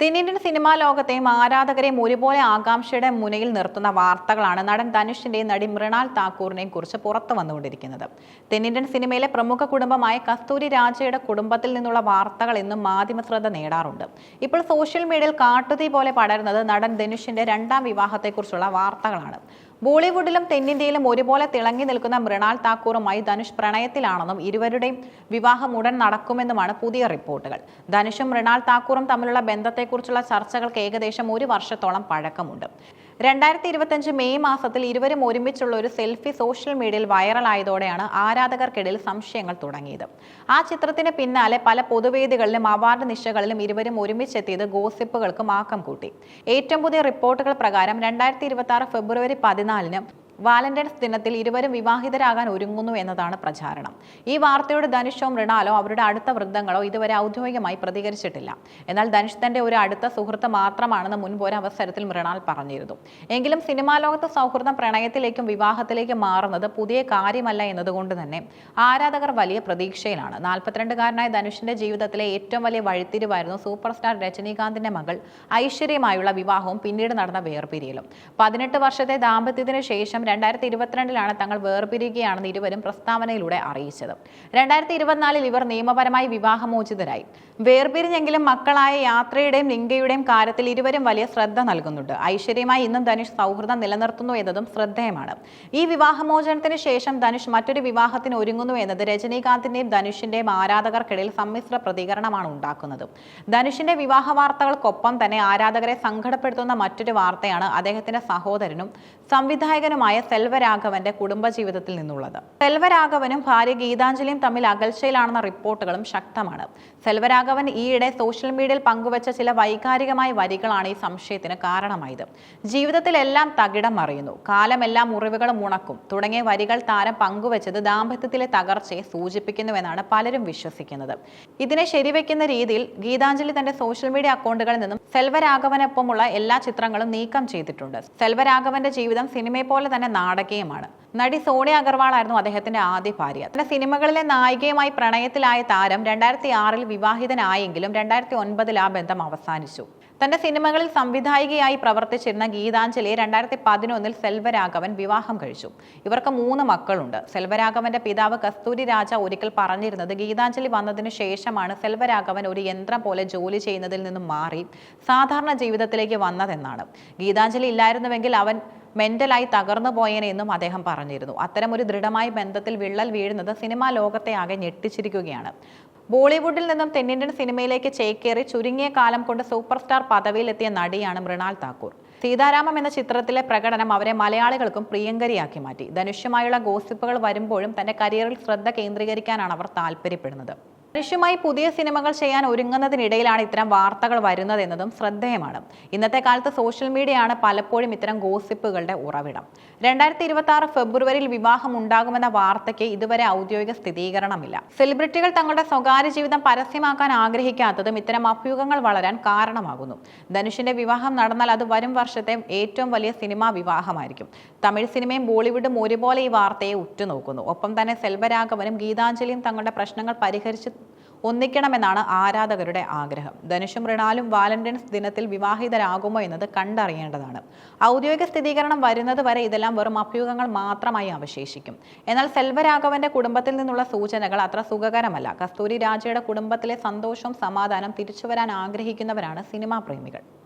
തെന്നിന്ത്യൻ സിനിമാ ലോകത്തെയും ആരാധകരെയും ഒരുപോലെ ആകാംക്ഷയുടെ മുനയിൽ നിർത്തുന്ന വാർത്തകളാണ് നടൻ ധനുഷിന്റെയും നടി മൃണാൽ താക്കൂറിനെയും കുറിച്ച് പുറത്തു വന്നുകൊണ്ടിരിക്കുന്നത്. തെന്നിന്ത്യൻ സിനിമയിലെ പ്രമുഖ കുടുംബമായ കസ്തൂരി രാജയുടെ കുടുംബത്തിൽ നിന്നുള്ള വാർത്തകൾ എന്നും മാധ്യമ ശ്രദ്ധ നേടാറുണ്ട്. ഇപ്പോൾ സോഷ്യൽ മീഡിയയിൽ കാട്ടുതീ പോലെ പടരുന്നത് നടൻ ധനുഷിന്റെ രണ്ടാം വിവാഹത്തെക്കുറിച്ചുള്ള വാർത്തകളാണ്. ബോളിവുഡിലും തെന്നിന്ത്യയിലും ഒരുപോലെ തിളങ്ങി നിൽക്കുന്ന മൃണാൽ താക്കൂറുമായി ധനുഷ് പ്രണയത്തിലാണെന്നും ഇരുവരുടെയും വിവാഹം ഉടൻ നടക്കുമെന്നുമാണ് പുതിയ റിപ്പോർട്ടുകൾ. ധനുഷും മൃണാൽ താക്കൂറും തമ്മിലുള്ള ബന്ധത്തെക്കുറിച്ചുള്ള ചർച്ചകൾക്ക് ഏകദേശം ഒരു വർഷത്തോളം പഴക്കമുണ്ട്. രണ്ടായിരത്തി ഇരുപത്തഞ്ച് മെയ് മാസത്തിൽ ഇരുവരും ഒരുമിച്ചുള്ള ഒരു സെൽഫി സോഷ്യൽ മീഡിയയിൽ വൈറലായതോടെയാണ് ആരാധകർക്കിടയിൽ സംശയങ്ങൾ തുടങ്ങിയത്. ആ ചിത്രത്തിന് പിന്നാലെ പല പൊതുവേദികളിലും അവാർഡ് നിശകളിലും ഇരുവരും ഒരുമിച്ചെത്തിയത് ഗോസിപ്പുകൾക്കും ആക്കം കൂട്ടി. ഏറ്റവും പുതിയ റിപ്പോർട്ടുകൾ പ്രകാരം രണ്ടായിരത്തി ഫെബ്രുവരി പതിനാലിന് വാലന്റൈൻസ് ദിനത്തിൽ ഇരുവരും വിവാഹിതരാകാൻ ഒരുങ്ങുന്നു എന്നതാണ് പ്രചാരണം. ഈ വാർത്തയോട് ധനുഷോ മൃണാലോ അവരുടെ അടുത്ത വൃദ്ധങ്ങളോ ഇതുവരെ ഔദ്യോഗികമായി പ്രതികരിച്ചിട്ടില്ല. എന്നാൽ ധനുഷ് തന്റെ ഒരു അടുത്ത സുഹൃത്ത് മാത്രമാണെന്ന് മുൻപ് ഒരു അവസരത്തിൽ മൃണാൽ പറഞ്ഞിരുന്നു. എങ്കിലും സിനിമാ ലോകത്ത് സൗഹൃദം പ്രണയത്തിലേക്കും വിവാഹത്തിലേക്കും മാറുന്നത് പുതിയ കാര്യമല്ല എന്നതുകൊണ്ട് തന്നെ ആരാധകർ വലിയ പ്രതീക്ഷയിലാണ്. നാൽപ്പത്തിരണ്ടുകാരനായ ധനുഷിന്റെ ജീവിതത്തിലെ ഏറ്റവും വലിയ വഴിത്തിരിവായിരുന്നു സൂപ്പർ സ്റ്റാർ രജനീകാന്തിന്റെ മകൾ ഐശ്വര്യമായുള്ള വിവാഹവും പിന്നീട് നടന്ന വേർപിരിയലും. പതിനെട്ട് വർഷത്തെ ദാമ്പത്യത്തിന് ശേഷം രണ്ടായിരത്തി ഇരുപത്തിരണ്ടിലാണ് തങ്ങൾ വേർപിരിയുകയാണെന്ന് ഇരുവരും പ്രസ്താവനയിലൂടെ അറിയിച്ചത്. രണ്ടായിരത്തി ഇരുപത്തിനാലിൽ ഇവർ നിയമപരമായി വിവാഹമോചിതരായി. വേർപിരിഞ്ഞെങ്കിലും മക്കളായ യാത്രയുടെയും ലിംഗയുടെയും കാര്യത്തിൽ ഇരുവരും വലിയ ശ്രദ്ധ നൽകുന്നുണ്ട്. ഐശ്വര്യമായി ഇന്നും ധനുഷ് സൗഹൃദം നിലനിർത്തുന്നു എന്നതും ശ്രദ്ധേയമാണ്. ഈ വിവാഹമോചനത്തിന് ശേഷം ധനുഷ് മറ്റൊരു വിവാഹത്തിന് ഒരുങ്ങുന്നു എന്നത് രജനീകാന്തിന്റെയും ധനുഷിന്റെയും ആരാധകർക്കിടയിൽ സമ്മിശ്ര പ്രതികരണമാണ് ഉണ്ടാക്കുന്നത്. ധനുഷിന്റെ വിവാഹ വാർത്തകൾക്കൊപ്പം തന്നെ ആരാധകരെ സങ്കടപ്പെടുത്തുന്ന മറ്റൊരു വാർത്തയാണ് അദ്ദേഹത്തിന്റെ സഹോദരനും സംവിധായകനുമായ സെൽവരാഘവന്റെ കുടുംബജീവിതത്തിൽ നിന്നുള്ളത്. സെൽവരാഘവനും ഭാര്യ ഗീതാഞ്ജലിയും തമ്മിൽ അകൽച്ചയിലാണെന്ന റിപ്പോർട്ടുകളും ശക്തമാണ്. സെൽവരാഘവൻ ഈയിടെ സോഷ്യൽ മീഡിയയിൽ പങ്കുവച്ച ചില വൈകാരികമായ വരികളാണ് ഈ സംശയത്തിന് കാരണമായത്. ജീവിതത്തിലെല്ലാം തകിടം മറിയുന്നു. കാലമെല്ലാം മുറിവുകളും ഉണക്കും. തുടങ്ങിയ വരികൾ താരം പങ്കുവച്ചത് ദാമ്പത്യത്തിലെ തകർച്ചയെ സൂചിപ്പിക്കുന്നുവെന്നാണ് പലരും വിശ്വസിക്കുന്നത്. ഇതിനെ ശരിവെക്കുന്ന രീതിയിൽ ഗീതാഞ്ജലി തന്റെ സോഷ്യൽ മീഡിയ അക്കൗണ്ടുകളിൽ നിന്നും സെൽവരാഘവനൊപ്പമുള്ള എല്ലാ ചിത്രങ്ങളും നീക്കം ചെയ്തിട്ടുണ്ട്. സെൽവരാഘവന്റെ ജീവിതം സിനിമയെ പോലെ തന്നെ നാടകീയമാണ്. നടി സോണിയ അഗർവാൾ ആയിരുന്നു അദ്ദേഹത്തിന്റെ ആദ്യ ഭാര്യ. തന്റെ സിനിമകളിലെ നായികയുമായി പ്രണയത്തിലായ താരം രണ്ടായിരത്തി ആറിൽ വിവാഹിതനായെങ്കിലും രണ്ടായിരത്തി ഒൻപതിൽ ആ ബന്ധം അവസാനിച്ചു. തന്റെ സിനിമകളിൽ സംവിധായികയായി പ്രവർത്തിച്ചിരുന്ന ഗീതാഞ്ജലിയെ രണ്ടായിരത്തി പതിനൊന്നിൽ സെൽവരാഘവൻ വിവാഹം കഴിച്ചു. ഇവർക്ക് മൂന്ന് മക്കളുണ്ട്. സെൽവരാഘവന്റെ പിതാവ് കസ്തൂരി രാജ ഒരിക്കൽ പറഞ്ഞിരുന്നത് ഗീതാഞ്ജലി വന്നതിനു ശേഷമാണ് സെൽവരാഘവൻ ഒരു യന്ത്രം പോലെ ജോലി ചെയ്യുന്നതിൽ നിന്നും മാറി സാധാരണ ജീവിതത്തിലേക്ക് വന്നതെന്നാണ്. ഗീതാഞ്ജലി ഇല്ലായിരുന്നുവെങ്കിൽ അവൻ മെന്റലായി തകർന്നു പോയേനെന്നും അദ്ദേഹം പറഞ്ഞിരുന്നു. ഒരു ദൃഢമായ ബന്ധത്തിൽ വിള്ളൽ വീഴുന്നത് സിനിമാ ലോകത്തെ ആകെ ഞെട്ടിച്ചിരിക്കുകയാണ്. ബോളിവുഡിൽ നിന്നും തെന്നിന്ത്യൻ സിനിമയിലേക്ക് ചേക്കേറി ചുരുങ്ങിയ കാലം കൊണ്ട് സൂപ്പർ സ്റ്റാർ പദവിയിലെത്തിയ നടിയാണ് മൃണാൽ താക്കൂർ. സീതാരാമം എന്ന ചിത്രത്തിലെ പ്രകടനം അവരെ മലയാളികൾക്കും പ്രിയങ്കരിയാക്കി മാറ്റി. ധനുഷ്യമായുള്ള ഗോസിപ്പുകൾ വരുമ്പോഴും തന്റെ കരിയറിൽ ശ്രദ്ധ കേന്ദ്രീകരിക്കാനാണ് അവർ താല്പര്യപ്പെടുന്നത്. ധനുഷുമായി പുതിയ സിനിമകൾ ചെയ്യാൻ ഒരുങ്ങുന്നതിനിടയിലാണ് ഇത്തരം വാർത്തകൾ വരുന്നതെന്നതും ശ്രദ്ധേയമാണ്. ഇന്നത്തെ കാലത്ത് സോഷ്യൽ മീഡിയയാണ് പലപ്പോഴും ഇത്തരം ഗോസിപ്പുകളുടെ ഉറവിടം. രണ്ടായിരത്തി ഇരുപത്തി ആറ് ഫെബ്രുവരിയിൽ വിവാഹം ഉണ്ടാകുമെന്ന വാർത്തയ്ക്ക് ഇതുവരെ ഔദ്യോഗിക സ്ഥിരീകരണമില്ല സെലിബ്രിറ്റികൾ തങ്ങളുടെ സ്വകാര്യ ജീവിതം പരസ്യമാക്കാൻ ആഗ്രഹിക്കാത്തതും ഇത്തരം അഭ്യൂഹങ്ങൾ വളരാൻ കാരണമാകുന്നു. ധനുഷിന്റെ വിവാഹം നടന്നാൽ അത് വരും വർഷത്തെ ഏറ്റവും വലിയ സിനിമാ വിവാഹമായിരിക്കും. തമിഴ് സിനിമയും ബോളിവുഡും ഒരുപോലെ ഈ വാർത്തയെ ഉറ്റുനോക്കുന്നു. ഒപ്പം തന്നെ സെൽവരാഘവനും ഗീതാഞ്ജലിയും തങ്ങളുടെ പ്രശ്നങ്ങൾ പരിഹരിച്ച് ഒന്നിക്കണമെന്നാണ് ആരാധകരുടെ ആഗ്രഹം. ധനുഷും മൃണാലും വാലന്റൈൻസ് ദിനത്തിൽ വിവാഹിതരാകുമോ എന്നത് കണ്ടറിയേണ്ടതാണ്. ഔദ്യോഗിക സ്ഥിരീകരണം വരുന്നത് വരെ ഇതെല്ലാം വെറും അഭ്യൂഹങ്ങൾ മാത്രമായി അവശേഷിക്കും. എന്നാൽ സെൽവരാഘവന്റെ കുടുംബത്തിൽ നിന്നുള്ള സൂചനകൾ അത്ര സുഖകരമല്ല. കസ്തൂരി രാജയുടെ കുടുംബത്തിലെ സന്തോഷവും സമാധാനം തിരിച്ചുവരാൻ ആഗ്രഹിക്കുന്നവരാണ് സിനിമാ പ്രേമികൾ.